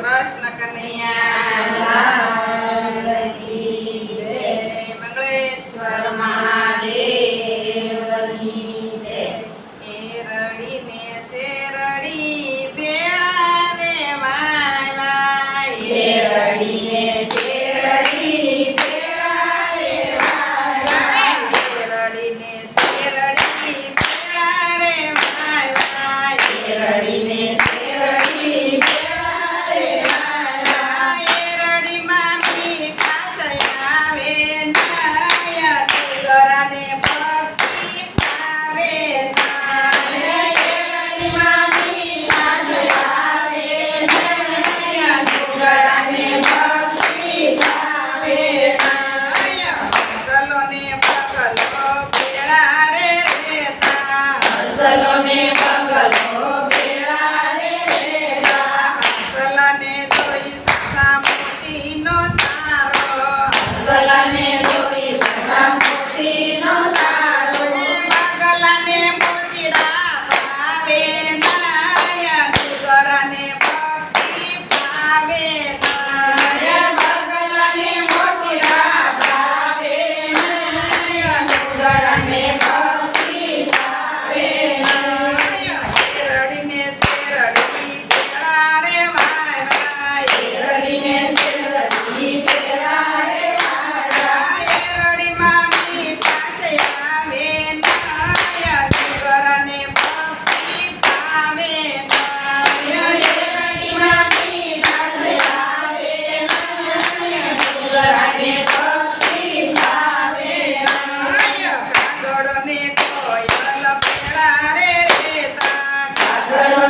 કૃષ્ણ કનૈયા મંગળેશ્વર મહાદેવ એ રડીને શેરડી ભેળા રે માય રડીને શેરડી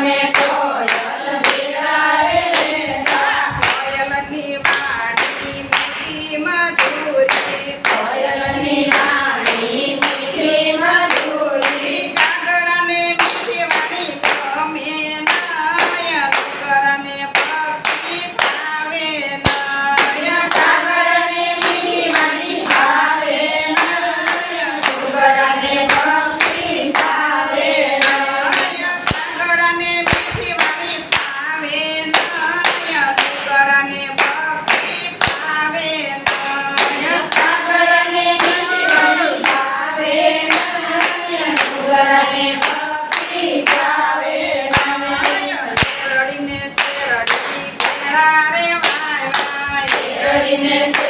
Amen. dirtiness.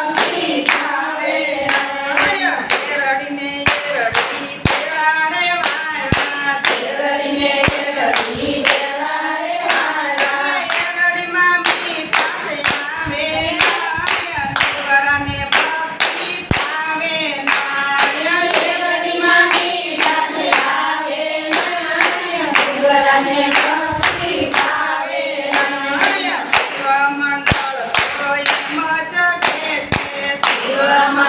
Rama.